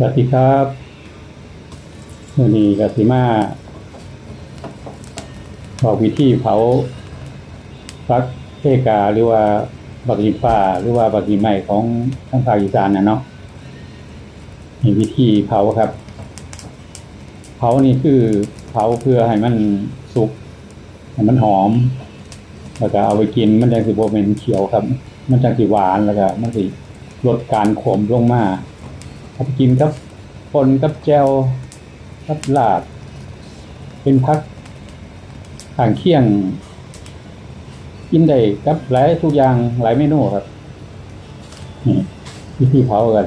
สวัสดีครับวันนี้กสิมาบอกวิธีเผาฟักเทกาหรือว่าบักหิฟ้าหรือว่าบักหิใหม่ของทางภาคอีสานนะเนาะมีวิธีเผาครับ เผานี่คือเผาเพื่อให้มันสุกให้มันหอม แล้วก็เอาไปกินมันจะสิโบเป็นเขียวครับ มันจะสิหวานแล้วก็มันสิลดการขมลงมาเอาไปกินกับปนกับแจวกับลาบเป็นพักข้างเคียง กินได้กับหลายทุกอย่างหลายเมนูครับนี่วิธีเผากัน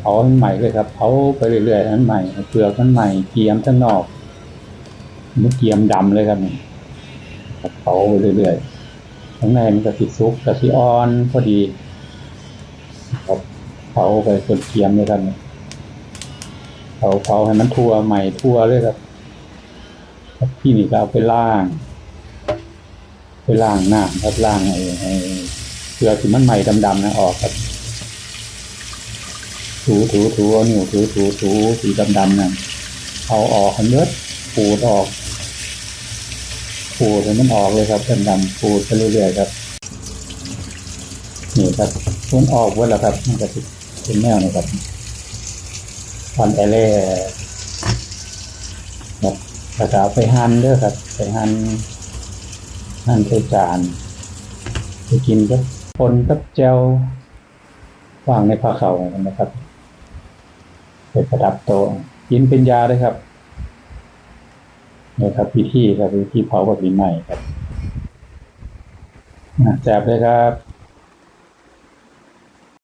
เผาให้งใหม่เลยครับเผาไปเรื่อยๆให้นใหม่เปลือกมันใหม่เกียมทั้งนอกมันเกียมดำเลยครับเผาไปเรื่อยๆข้างในมันก็ติดซุกกะทิอ่อนพอดีครับเผาไปจนเกียมเลยครับาเผาให้มันทั่วใหม่ทั่วเลยครับครับที่นี่ก็เอาไปล่าง ไปล้างน้ำครับล้างไอ้ไอ้เกลือที่มันใหม่ดำๆนะออกครับ ถูถูถูเอานิ้วถูถูถูสีดำๆนั่นเอาออกให้เลือดปูดออกปูดให้มันออกเลยครับดำๆปูดไปเรื่อยๆครับนี่ครับมันออกหมดแล้วครับมันจะเป็นแนวนี้ครับ ฟันแอเล่ครับแล้วก็เอาไปหั่นเด้อครับ ไปหั่นหั่นใส่จานไปกินกับปนกับแจววางในผ้าเขานะครับไปประดับโตกินเป็นยาเลยครับนี่ครับพิธีครับพิธีเผาแบบนี้ใหม่ครับแจบเลยครับ